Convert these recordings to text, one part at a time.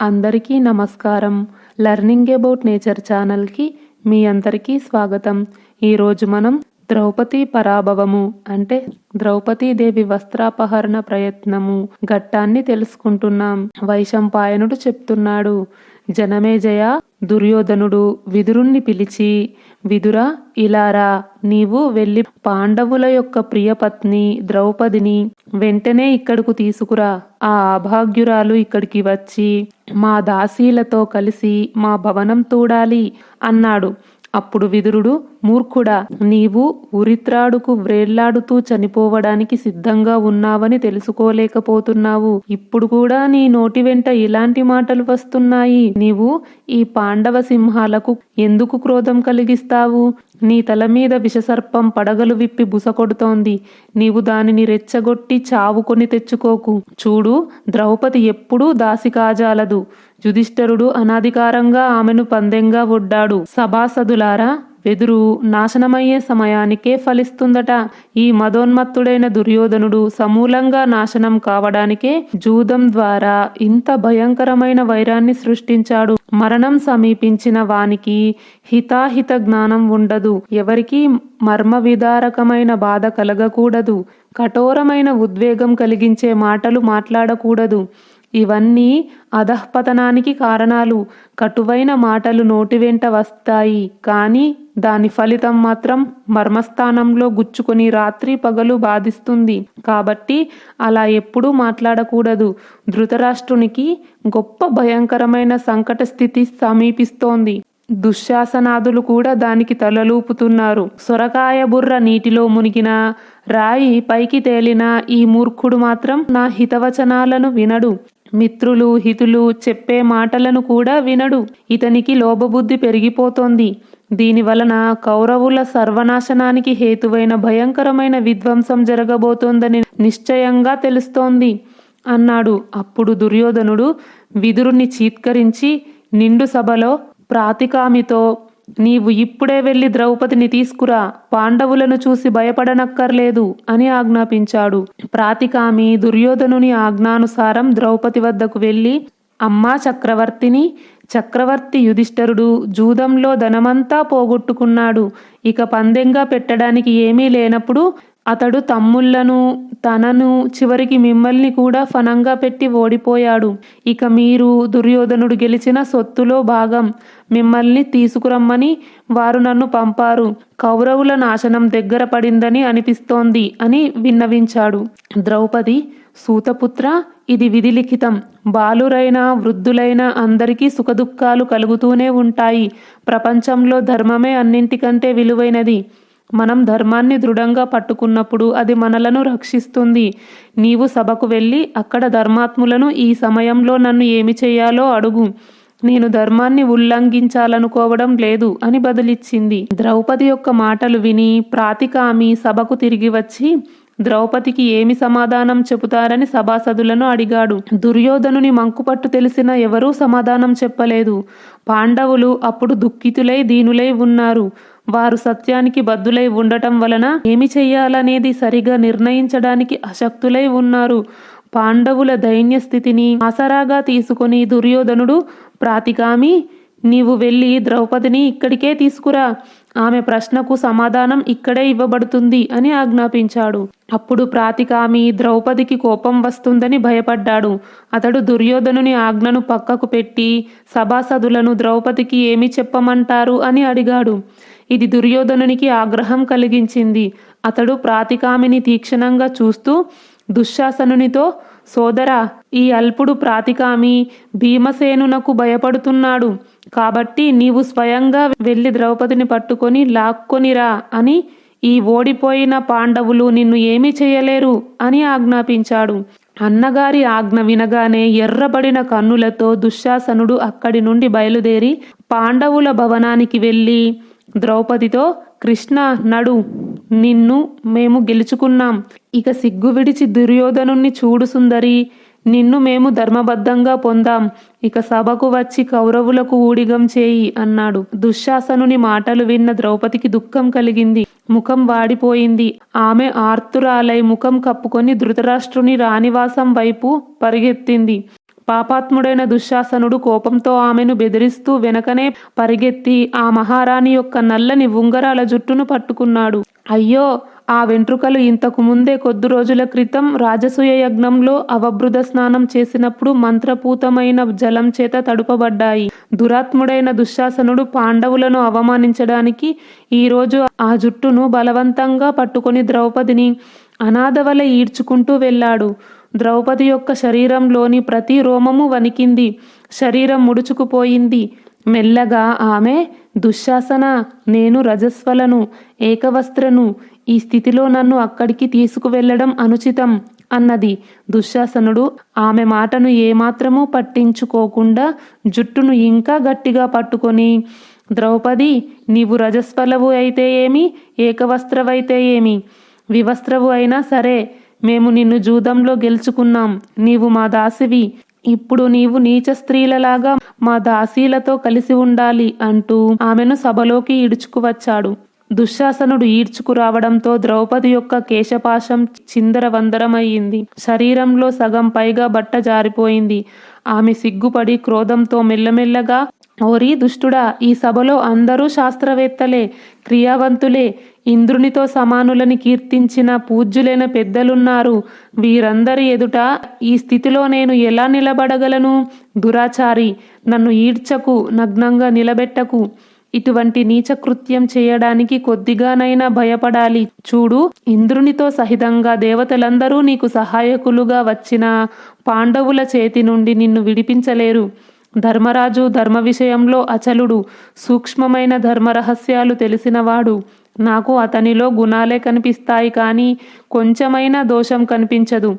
అందరికీ నమస్కారం. Learning about nature ఛానల్కి మీ అందరికీ స్వాగతం. ఈరోజు మనం ద్రౌపది పరాభవము అంటే ద్రౌపదీదేవి వస్త్రాపహరణ ప్రయత్నము ఘట్టాన్ని తెలుసుకుంటున్నాం. వైశంపాయనుడు చెప్తున్నాడు జనమేజయ దుర్యోధనుడు విదురుణ్ణి పిలిచి విదురా ఇలారా నీవు వెళ్ళి పాండవుల యొక్క ప్రియపత్ని ద్రౌపదిని వెంటనే ఇక్కడకు తీసుకురా. ఆ అభాగ్యురాలు ఇక్కడికి వచ్చి మా దాసీలతో కలిసి మా భవనం తూడాలి అన్నాడు. అప్పుడు విదురుడు మూర్ఖుడా నీవు ఉరిత్రాడుకు వ్రేళ్ళాడుతూ చనిపోవడానికి సిద్ధంగా ఉన్నావని తెలుసుకోలేకపోతున్నావు. ఇప్పుడు కూడా నీ నోటి వెంట ఇలాంటి మాటలు వస్తున్నాయి. నీవు ఈ పాండవ సింహాలకు ఎందుకు క్రోధం కలిగిస్తావు? నీ తల మీద విషసర్పం పడగలు విప్పి బుసకొడుతోంది నీవు దానిని రెచ్చగొట్టి చావుకొని తెచ్చుకోకు. చూడు ద్రౌపది ఎప్పుడూ దాసి కాజాలదు. యుధిష్ఠరుడు అనాధికారంగా ఆమెను పందెంగా ఒడ్డాడు. సభాసదులారా వెదురు నాశనమయ్యే సమయానికే ఫలిస్తుందట. ఈ మదోన్మత్తుడైన దుర్యోధనుడు సమూలంగా నాశనం కావడానికే జూదం ద్వారా ఇంత భయంకరమైన వైరాన్ని సృష్టించాడు. మరణం సమీపించిన వానికి హితాహిత జ్ఞానం ఉండదు. ఎవరికీ మర్మ విదారకమైన బాధ కలగకూడదు. కఠోరమైన ఉద్వేగం కలిగించే మాటలు మాట్లాడకూడదు. ఇవన్నీ అధఃపతనానికి కారణాలు. కటువైన మాటలు నోటి వెంట వస్తాయి. కానీ దాని ఫలితం మాత్రం మర్మస్థానంలో గుచ్చుకొని రాత్రి పగలు బాధిస్తుంది. కాబట్టి అలా ఎప్పుడూ మాట్లాడకూడదు. ధృతరాష్ట్రునికి గొప్ప భయంకరమైన సంకట స్థితి సమీపిస్తోంది. దుశ్శాసనాదులు కూడా దానికి తలలూపుతున్నారు. సొరకాయ బుర్ర నీటిలో మునిగిన రాయి పైకి తేలిన ఈ మూర్ఖుడు మాత్రం నా హితవచనాలను వినడు. మిత్రులు హితులు చెప్పే మాటలను కూడా వినడు. ఇతనికి లోభబుద్ధి పెరిగిపోతోంది. దీని వలన కౌరవుల సర్వనాశనానికి హేతువైన భయంకరమైన విధ్వంసం జరగబోతోందని నిశ్చయంగా తెలుస్తోంది. అన్నాడు. అప్పుడు దుర్యోధనుడు విదురుని చీత్కరించి నిండు సభలో ప్రాతికామితో నీవు ఇప్పుడే వెళ్ళి ద్రౌపదిని తీసుకురా పాండవులను చూసి భయపడనక్కర్లేదు అని ఆజ్ఞాపించాడు. ప్రాతికామి దుర్యోధనుని ఆజ్ఞానుసారం ద్రౌపది వద్దకు వెళ్ళి అమ్మా చక్రవర్తిని చక్రవర్తి యుధిష్ఠరుడు జూదంలో ధనమంతా పోగొట్టుకున్నాడు. ఇక పందెంగా పెట్టడానికి ఏమీ లేనప్పుడు అతడు తమ్ముళ్ళను తనను చివరికి మిమ్మల్ని కూడా ఫనంగా పెట్టి ఓడిపోయాడు. ఇక మీరు దుర్యోధనుడు గెలిచిన సొత్తులో భాగం మిమ్మల్ని తీసుకురమ్మని వారు నన్ను పంపారు. కౌరవుల నాశనం దగ్గర పడిందని అనిపిస్తోంది అని విన్నవించాడు. ద్రౌపది సూతపుత్ర ఇది విధిలిఖితం. బాలురైన వృద్ధులైన అందరికీ సుఖదుఖాలు కలుగుతూనే ఉంటాయి. ప్రపంచంలో ధర్మమే అన్నింటికంటే విలువైనది. మనం ధర్మాన్ని దృఢంగా పట్టుకున్నప్పుడు అది మనలను రక్షిస్తుంది. నీవు సభకు వెళ్ళి అక్కడ ధర్మాత్ములను ఈ సమయంలో నన్ను ఏమి చేయాలో అడుగు. నేను ధర్మాన్ని ఉల్లంఘించాలనుకోవడం లేదు అని బదులిచ్చింది. ద్రౌపది యొక్క మాటలు విని ప్రాతికామి సభకు తిరిగి వచ్చి ద్రౌపదికి ఏమి సమాధానం చెబుతారని సభాసదులను అడిగాడు. దుర్యోధనుని మంకుపట్టు తెలిసిన ఎవరూ సమాధానం చెప్పలేదు. పాండవులు అప్పుడు దుఃఖితులై దీనులై ఉన్నారు. వారు సత్యానికి బద్దులై ఉండటం వలన ఏమి చెయ్యాలనేది సరిగా నిర్ణయించడానికి అశక్తులై ఉన్నారు. పాండవుల దైన్య స్థితిని ఆసరాగా తీసుకొని దుర్యోధనుడు ప్రాతిగామి నీవు వెళ్ళి ద్రౌపదిని ఇక్కడికే తీసుకురా. ఆమె ప్రశ్నకు సమాధానం ఇక్కడే ఇవ్వబడుతుంది అని ఆజ్ఞాపించాడు. అప్పుడు ప్రాతికామి ద్రౌపదికి కోపం వస్తుందని భయపడ్డాడు. అతడు దుర్యోధనుని ఆజ్ఞను పక్కకు పెట్టి సభాసదులను ద్రౌపదికి ఏమి చెప్పమంటారు అని అడిగాడు. ఇది దుర్యోధనునికి ఆగ్రహం కలిగించింది. అతడు ప్రాతికామిని తీక్షణంగా చూస్తూ దుశ్శాసనునితో సోదరా ఈ అల్పుడు ప్రాతికామి భీమసేనునకు భయపడుతున్నాడు. కాబట్టి నీవు స్వయంగా వెళ్ళి ద్రౌపదిని పట్టుకొని లాక్కొనిరా అని ఈ ఓడిపోయిన పాండవులు నిన్ను ఏమీ చేయలేరు అని ఆజ్ఞాపించాడు. అన్నగారి ఆజ్ఞ వినగానే ఎర్రబడిన కన్నులతో దుశ్శాసనుడు అక్కడి నుండి బయలుదేరి పాండవుల భవనానికి వెళ్ళి ద్రౌపదితో కృష్ణ నడు నిన్ను మేము గెలుచుకున్నాం. ఇక సిగ్గు విడిచి దుర్యోధనుణ్ణి చూడు సుందరి. నిన్ను మేము ధర్మబద్ధంగా పొందాం. ఇక సభకు వచ్చి కౌరవులకు ఊడిగం చేయి అన్నాడు. దుశ్శాసనుని మాటలు విన్న ద్రౌపదికి దుఃఖం కలిగింది. ముఖం వాడిపోయింది. ఆమె ఆర్తురాలై ముఖం కప్పుకొని ధృతరాష్ట్రుని రాణివాసం వైపు పరిగెత్తింది. పాపాత్ముడైన దుశ్శాసనుడు కోపంతో ఆమెను బెదిరిస్తూ వెనకనే పరిగెత్తి ఆ మహారాణి యొక్క నల్లని ఉంగరాల జుట్టును పట్టుకున్నాడు. అయ్యో! ఆ వెంట్రుకలు ఇంతకు ముందే కొద్ది రోజుల క్రితం రాజసూయ యజ్ఞంలో అవభృత స్నానం చేసినప్పుడు మంత్రపూతమైన జలం చేత తడుపబడ్డాయి. దురాత్ముడైన దుశ్శాసనుడు పాండవులను అవమానించడానికి ఈరోజు ఆ జుట్టును బలవంతంగా పట్టుకొని ద్రౌపదిని అనాథవల ఈడ్చుకుంటూ వెళ్ళాడు. ద్రౌపది యొక్క శరీరంలోని ప్రతి రోమము వణికింది. శరీరం ముడుచుకుపోయింది. మెల్లగా ఆమె దుశ్శాసన నేను రజస్వలను ఏకవస్త్రను ఈ స్థితిలో నన్ను అక్కడికి తీసుకువెళ్ళడం అనుచితం అన్నది. దుశ్శాసనుడు ఆమె మాటను ఏమాత్రమూ పట్టించుకోకుండా జుట్టును ఇంకా గట్టిగా పట్టుకొని ద్రౌపది నీవు రజస్వలవు అయితే ఏమి? ఏకవస్త్రవైతే ఏమి? వివస్త్రవు అయినా సరే మేము నిన్ను జూదంలో గెలుచుకున్నాం. నీవు మా దాసివి. ఇప్పుడు నీవు నీచ స్త్రీలలాగా మా దాసీలతో కలిసి ఉండాలి అంటూ ఆమెను సభలోకి ఈడ్చుకువచ్చాడు దుశ్శాసనుడు ఈడ్చుకురావడంతో ద్రౌపది యొక్క కేశపాశం చిందరవందరమయ్యింది. శరీరంలో సగం పైగా బట్ట జారిపోయింది. ఆమె సిగ్గుపడి క్రోధంతో మెల్లమెల్లగా ఓరి దుష్టుడా ఈ సభలో అందరూ శాస్త్రవేత్తలే క్రియావంతులే ఇంద్రునితో సమానులని కీర్తించిన పూజ్యులైన పెద్దలున్నారు. వీరందరి ఎదుట ఈ స్థితిలో నేను ఎలా నిలబడగలను? దురాచారి నన్ను ఈడ్చకు నగ్నంగా నిలబెట్టకు. ఇటువంటి నీచకృత్యం చేయడానికి కొద్దిగానైనా భయపడాలి. చూడు ఇంద్రునితో సహితంగా దేవతలందరూ నీకు సహాయకులుగా వచ్చిన పాండవుల చేతి నుండి నిన్ను విడిపించలేరు. ధర్మరాజు ధర్మ విషయంలో అచలుడు సూక్ష్మమైన ధర్మరహస్యాలు తెలిసినవాడు. నాకు అతనిలో గుణాలే కనిపిస్తాయి కానీ కొంచెమైనా దోషం కనిపించదు.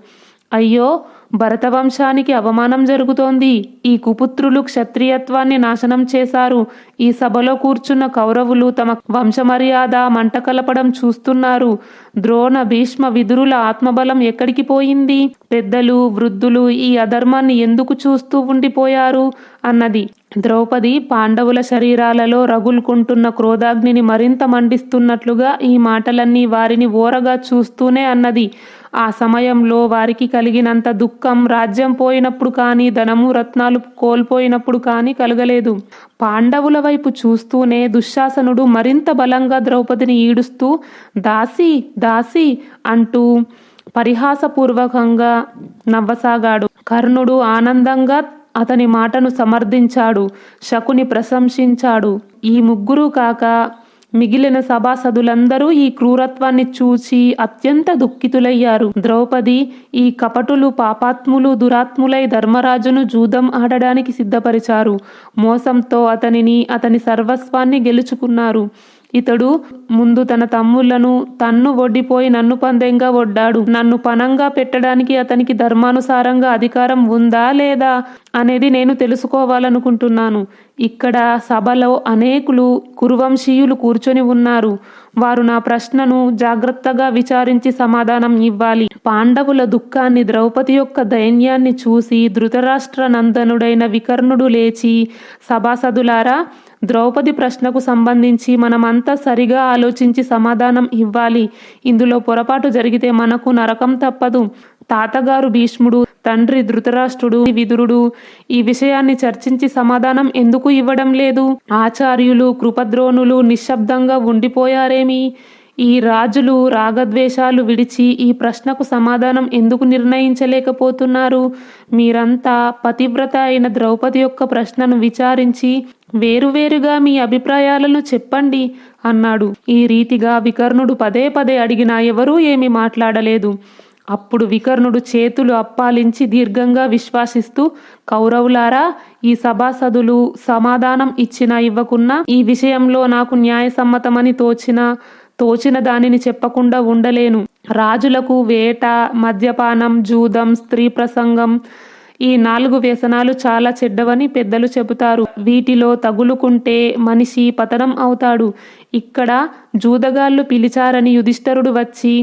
అయ్యో భరతవంశానికి అవమానం జరుగుతోంది. ఈ కుపుత్రులు క్షత్రియత్వాన్ని నాశనం చేశారు. ఈ సభలో కూర్చున్న కౌరవులు తమ వంశమర్యాద మంట కలపడం చూస్తున్నారు. ద్రోణ భీష్మ విదురుల ఆత్మబలం ఎక్కడికి పోయింది? పెద్దలు వృద్ధులు ఈ అధర్మాన్ని ఎందుకు చూస్తూ ఉండిపోయారు? అన్నది ద్రౌపది పాండవుల శరీరాలలో రగులుకుంటున్న క్రోధాగ్నిని మరింత మండిస్తున్నట్లుగా ఈ మాటలన్నీ వారిని ఓరగా చూస్తూనే అన్నది. ఆ సమయంలో వారికి కలిగినంత దుఃఖం రాజ్యం పోయినప్పుడు కానీ ధనము రత్నాలు కోల్పోయినప్పుడు కానీ కలగలేదు. పాండవుల వైపు చూస్తూనే దుశ్శాసనుడు మరింత బలంగా ద్రౌపదిని ఈడుస్తూ దాసి దాసి అంటూ పరిహాసపూర్వకంగా నవ్వసాగాడు. కర్ణుడు ఆనందంగా అతని మాటను సమర్థించాడు శకుని ప్రశంసించాడు. ఈ ముగ్గురు కాక మిగిలిన సభాసదులందరూ ఈ క్రూరత్వాన్ని చూసి అత్యంత దుఃఖితులయ్యారు. ద్రౌపది ఈ కపటులు పాపాత్ములు దురాత్ములై ధర్మరాజును జూదం ఆడడానికి సిద్ధపరిచారు. మోసంతో అతనిని అతని సర్వస్వాన్ని గెలుచుకున్నారు. ఇతడు ముందు తన తమ్ముళ్ళను తన్ను ఒడ్డిపోయి నన్ను పందెంగా ఒడ్డాడు నన్ను పనంగా పెట్టడానికి అతనికి ధర్మానుసారంగా అధికారం ఉందా లేదా అనేది నేను తెలుసుకోవాలనుకుంటున్నాను. ఇక్కడ సభలో అనేకులు కురువంశీయులు కూర్చొని ఉన్నారు. వారు నా ప్రశ్నను జాగ్రత్తగా విచారించి సమాధానం ఇవ్వాలి. పాండవుల దుఃఖాన్ని ద్రౌపది యొక్క దైన్యాన్ని చూసి ధృతరాష్ట్ర నందనుడైన వికర్ణుడు లేచి సభాసదులారా ద్రౌపది ప్రశ్నకు సంబంధించి మనమంతా సరిగా ఆలోచించి సమాధానం ఇవ్వాలి. ఇందులో పొరపాటు జరిగితే మనకు నరకం తప్పదు. తాతగారు భీష్ముడు తండ్రి ధృతరాష్ట్రుడు విదురుడు. ఈ విషయాన్ని చర్చించి సమాధానం ఎందుకు ఇవ్వడం లేదు? ఆచార్యులు కృపద్రోణులు నిశ్శబ్దంగా ఉండిపోయారేమి? ఈ రాజులు రాగద్వేషాలు విడిచి ఈ ప్రశ్నకు సమాధానం ఎందుకు నిర్ణయించలేకపోతున్నారు? మీరంతా పతివ్రత అయిన ద్రౌపది యొక్క ప్రశ్నను విచారించి వేరువేరుగా మీ అభిప్రాయాలను చెప్పండి అన్నాడు. ఈ రీతిగా వికర్ణుడు పదే పదే అడిగినా ఎవరూ ఏమీ మాట్లాడలేదు. అప్పుడు వికర్ణుడు చేతులు అప్పాలించి దీర్ఘంగా విశ్వాసిస్తూ కౌరవులారా ఈ సభాసదులు సమాధానం ఇచ్చినా ఇవ్వకున్నా ఈ విషయంలో నాకు న్యాయసమ్మతమని తోచిన తోచిన దానిని చెప్పకుండా ఉండలేను. రాజులకు వేట మద్యపానం జూదం స్త్రీ ప్రసంగం ఈ నాలుగు వ్యసనాలు చాలా చెడ్డవని పెద్దలు చెబుతారు. వీటిలో తగులుకుంటే మనిషి పతనం అవుతాడు. ఇక్కడ జూదగాళ్ళు పిలిచారని యుధిష్ఠరుడు వచ్చి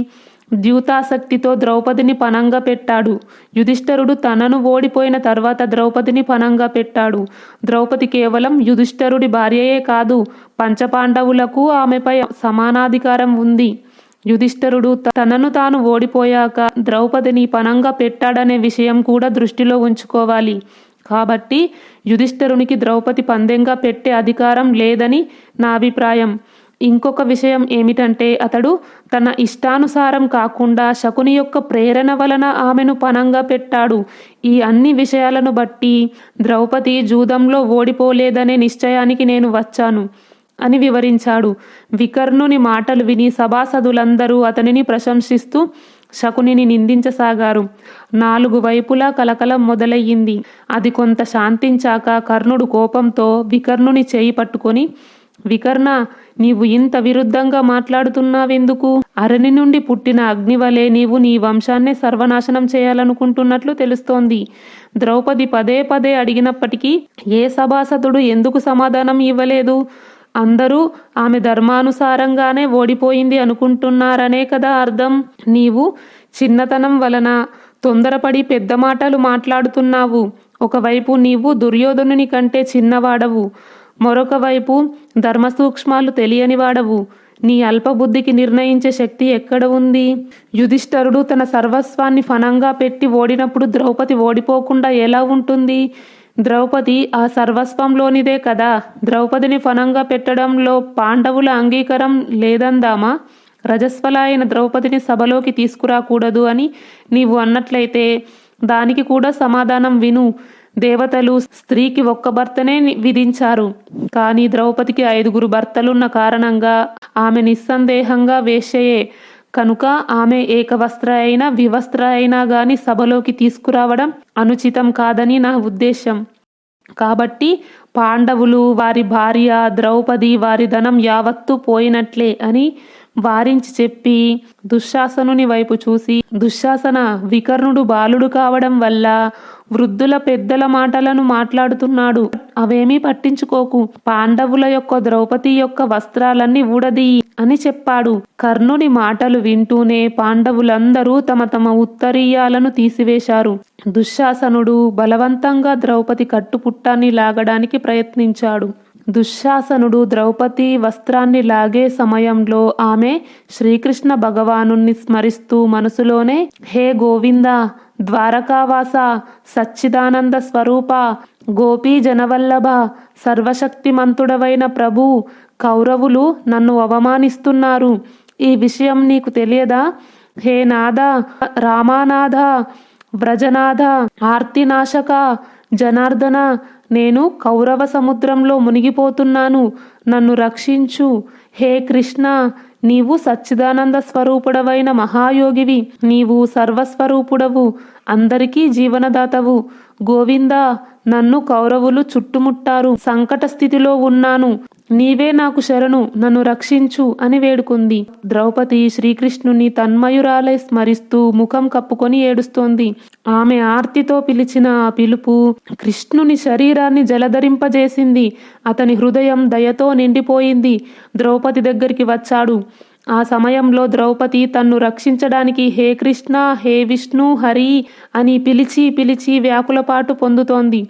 ద్యూతాసక్తితో ద్రౌపదిని పనంగా పెట్టాడు. యుధిష్ఠరుడు తనను ఓడిపోయిన తర్వాత ద్రౌపదిని పనంగా పెట్టాడు. ద్రౌపది కేవలం యుధిష్ఠరుడి భార్యయే కాదు పంచపాండవులకు ఆమెపై సమానాధికారం ఉంది. యుధిష్ఠరుడు తనను తాను ఓడిపోయాక ద్రౌపదిని పనంగా పెట్టాడనే విషయం కూడా దృష్టిలో ఉంచుకోవాలి. కాబట్టి యుధిష్ఠరునికి ద్రౌపది పందెంగా పెట్టే అధికారం లేదని నా అభిప్రాయం. ఇంకొక విషయం ఏమిటంటే అతడు తన ఇష్టానుసారం కాకుండా శకుని యొక్క ప్రేరణ వలన ఆమెను పనంగా పెట్టాడు. ఈ అన్ని విషయాలను బట్టి ద్రౌపది జూదంలో ఓడిపోలేదనే నిశ్చయానికి నేను వచ్చాను అని వివరించాడు. వికర్ణుని మాటలు విని సభాసదులందరూ అతనిని ప్రశంసిస్తూ శకునిని నిందించసాగారు. నాలుగు వైపులా కలకలం మొదలయ్యింది. అది కొంత శాంతించాక కర్ణుడు కోపంతో వికర్ణుని చేయి పట్టుకొని వికర్ణ నీవు ఇంత విరుద్ధంగా మాట్లాడుతున్నావెందుకు? అరణి నుండి పుట్టిన అగ్నివలే నీవు నీ వంశాన్నే సర్వనాశనం చేయాలనుకుంటున్నట్లు తెలుస్తోంది. ద్రౌపది పదే పదే అడిగినప్పటికీ ఏ సభాసదుడు ఎందుకు సమాధానం ఇవ్వలేదు? అందరూ ఆమె ధర్మానుసారంగానే ఓడిపోయింది అనుకుంటున్నారనే కదా అర్థం. నీవు చిన్నతనం వలన తొందరపడి పెద్ద మాటలు మాట్లాడుతున్నావు. ఒకవైపు నీవు దుర్యోధనుని కంటే చిన్నవాడవు. మరొక వైపు ధర్మ సూక్ష్మాలు తెలియని వాడవు. నీ అల్పబుద్ధికి నిర్ణయించే శక్తి ఎక్కడ ఉంది? యుధిష్ఠరుడు తన సర్వస్వాన్ని ఫనంగా పెట్టి ఓడినప్పుడు ద్రౌపది ఓడిపోకుండా ఎలా ఉంటుంది? ద్రౌపది ఆ సర్వస్వంలోనిదే కదా. ద్రౌపదిని ఫనంగా పెట్టడంలో పాండవుల అంగీకారం లేదందామా? రజస్వలాయన ద్రౌపదిని సభలోకి తీసుకురాకూడదు అని నీవు అన్నట్లయితే దానికి కూడా సమాధానం విను. దేవతలు స్త్రీకి ఒక్క భర్తనే విధించారు. కానీ ద్రౌపదికి ఐదుగురు భర్తలున్న కారణంగా ఆమె నిస్సందేహంగా వేషయే కనుక ఆమె ఏకవస్త్ర అయినా వివస్త్ర అయినా గాని సభలోకి తీసుకురావడం అనుచితం కాదని నా ఉద్దేశం కాబట్టి పాండవులు వారి భార్య ద్రౌపది వారి ధనం యావత్తు పోయినట్లే అని వారించి చెప్పి దుశ్శాసనుని వైపు చూసి దుశ్శాసన వికర్ణుడు బాలుడు కావడం వల్ల వృద్ధుల పెద్దల మాటలను మాట్లాడుతున్నాడు. అవేమీ పట్టించుకోకు. పాండవుల యొక్క ద్రౌపది యొక్క వస్త్రాలన్నీ ఊడది అని చెప్పాడు. కర్ణుని మాటలు వింటూనే పాండవులందరూ తమ తమ ఉత్తరీయాలను తీసివేశారు. దుశ్శాసనుడు బలవంతంగా ద్రౌపది కట్టుపుట్టాన్ని లాగడానికి ప్రయత్నించాడు. దుశ్శాసనుడు ద్రౌపది వస్త్రాన్ని లాగే సమయంలో ఆమె శ్రీకృష్ణ భగవానుణ్ణి స్మరిస్తూ మనసులోనే హే గోవింద ద్వారకావాస సచ్చిదానంద స్వరూప గోపీ జనవల్లభ సర్వశక్తిమంతుడవైన ప్రభు కౌరవులు నన్ను అవమానిస్తున్నారు. ఈ విషయం నీకు తెలియదా? హే నాథ రామానాథ వ్రజనాథ ఆర్తినాశక జనార్దన నేను కౌరవ సముద్రంలో మునిగిపోతున్నాను. నన్ను రక్షించు. హే కృష్ణ నీవు సచ్చిదానంద స్వరూపుడవైన మహాయోగివి. నీవు సర్వస్వరూపుడవు. అందరికీ జీవనదాతవు. గోవిందా నన్ను కౌరవులు చుట్టుముట్టారు. సంకట స్థితిలో ఉన్నాను. నీవే నాకు శరణు నన్ను రక్షించు అని వేడుకుంది. ద్రౌపది శ్రీకృష్ణుని తన్మయురాలై స్మరిస్తూ ముఖం కప్పుకొని ఏడుస్తోంది. ఆమె ఆర్తితో పిలిచిన ఆ పిలుపు కృష్ణుని శరీరాన్ని జలధరింపజేసింది. అతని హృదయం దయతో నిండిపోయింది. ద్రౌపది దగ్గరికి వచ్చాడు. ఆ సమయంలో ద్రౌపది తన్ను రక్షించడానికి హే కృష్ణ హే విష్ణు హరి అని పిలిచి పిలిచి వ్యాకులపాటు పొందుతోంది.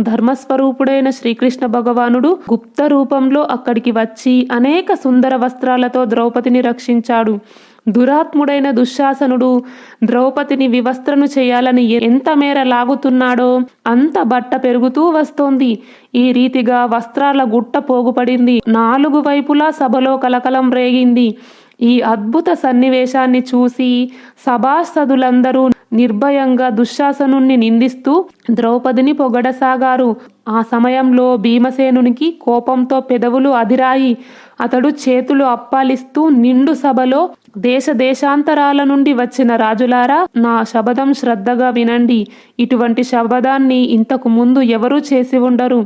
ధర్మస్వరూపుడైన శ్రీకృష్ణ భగవానుడు గుప్త రూపంలో అక్కడికి వచ్చి అనేక సుందర వస్త్రాలతో ద్రౌపదిని రక్షించాడు. దురాత్ముడైన దుశ్శాసనుడు ద్రౌపదిని వివస్త్రను చేయాలని ఎంత మేర లాగుతున్నాడో అంత బట్ట పెరుగుతూ వస్తోంది. ఈ రీతిగా వస్త్రాల గుట్ట పోగుపడింది. నాలుగు వైపులా సభలో కలకలం రేగింది. ఈ అద్భుత సన్నివేశాన్ని చూసి సభాసదులందరూ నిర్భయంగా దుశ్శాసనుణ్ణి నిందిస్తూ ద్రౌపదిని పొగడసాగారు. ఆ సమయంలో భీమసేనునికి కోపంతో పెదవులు అదిరాయి. అతడు చేతులు అప్పాలిస్తూ నిండు సభలో దేశ దేశాంతరాల నుండి వచ్చిన రాజులారా నా శబదం శ్రద్ధగా వినండి. ఇటువంటి శబదాన్ని ఇంతకు ముందు ఎవరూ చేసి ఉండరు.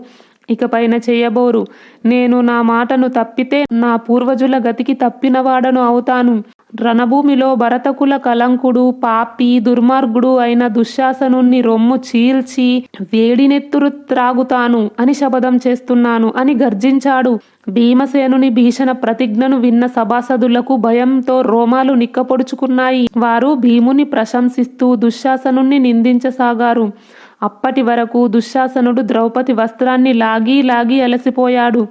ఇకపైన చేయబోరు. నేను నా మాటను తప్పితే నా పూర్వజుల గతికి తప్పినవాడను అవుతాను. రణభూమిలో భరతకుల కలంకుడు పాపి దుర్మార్గుడు అయిన దుశ్శాసనుణ్ణి రొమ్ము చీల్చి వేడినెత్తురు త్రాగుతాను అని శపథం చేస్తున్నాను అని గర్జించాడు. భీమసేనుని భీషణ ప్రతిజ్ఞను విన్న సభాసదులకు భయంతో రోమాలు నిక్కపొడుచుకున్నాయి. వారు భీముని ప్రశంసిస్తూ దుశ్శాసనుణ్ణి నిందించసాగారు. అప్పటి వరకు దుశ్శాసనుడు ద్రౌపది వస్త్రాన్ని లాగి లాగి అలసిపోయాడు.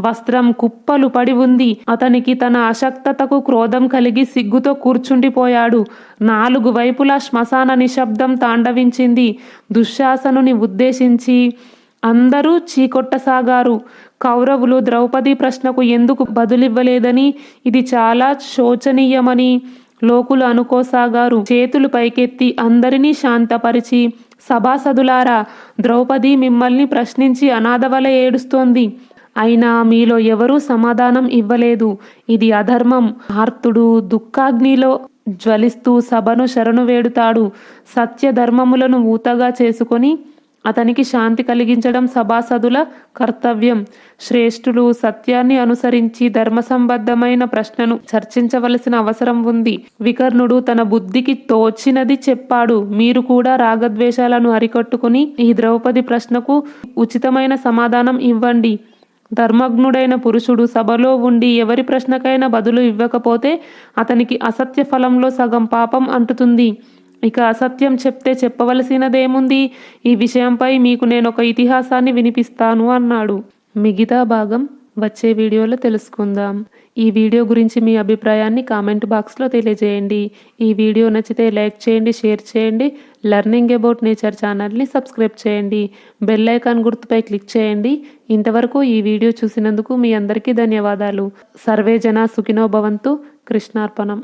వస్త్రం కుప్పలు పడి ఉంది. అతనికి తన అశక్తతకు క్రోధం కలిగి సిగ్గుతో కూర్చుండిపోయాడు. నాలుగు వైపులా శ్మశాన నిశ్శబ్దం తాండవించింది. దుశ్శాసనుని ఉద్దేశించి అందరూ చీకొట్టసాగారు. కౌరవులు ద్రౌపది ప్రశ్నకు ఎందుకు బదులివ్వలేదని ఇది చాలా శోచనీయమని లోకులు అనుకోసాగారు. చేతులు పైకెత్తి అందరినీ శాంతపరిచి సభాసదులారా ద్రౌపది మిమ్మల్ని ప్రశ్నించి అనాథవల ఏడుస్తోంది. అయినా మీలో ఎవరూ సమాధానం ఇవ్వలేదు. ఇది అధర్మం. ఆర్తుడు దుఃఖాగ్నిలో జ్వలిస్తూ సభను శరణు వేడుతాడు. సత్యధర్మములను ఊతగా చేసుకొని అతనికి శాంతి కలిగించడం సభాసదుల కర్తవ్యం. శ్రేష్ఠులు సత్యాన్ని అనుసరించి ధర్మసంబద్ధమైన ప్రశ్నను చర్చించవలసిన అవసరం ఉంది. వికర్ణుడు తన బుద్ధికి తోచినది చెప్పాడు. మీరు కూడా రాగద్వేషాలను అరికట్టుకుని ఈ ద్రౌపది ప్రశ్నకు ఉచితమైన సమాధానం ఇవ్వండి. ధర్మజ్ఞుడైన పురుషుడు సభలో ఉండి ఎవరి ప్రశ్నకైనా బదులు ఇవ్వకపోతే అతనికి అసత్య ఫలంలో సగం పాపం అంటుతుంది. ఇక అసత్యం చెప్తే చెప్పవలసినదేముంది? ఈ విషయంపై మీకు నేను ఒక ఇతిహాసాన్ని వినిపిస్తాను అన్నాడు. మిగతా భాగం వచ్చే వీడియోలో తెలుసుకుందాం. ఈ వీడియో గురించి మీ అభిప్రాయాన్ని కామెంట్ బాక్స్లో తెలియజేయండి. ఈ వీడియో నచ్చితే లైక్ చేయండి షేర్ చేయండి లెర్నింగ్ అబౌట్ నేచర్ ఛానల్ని సబ్స్క్రైబ్ చేయండి. బెల్ ఐకాన్ గుర్తుపై క్లిక్ చేయండి. ఇంతవరకు ఈ వీడియో చూసినందుకు మీ అందరికీ ధన్యవాదాలు. సర్వే జన సుఖినో భవంతు. కృష్ణార్పణం.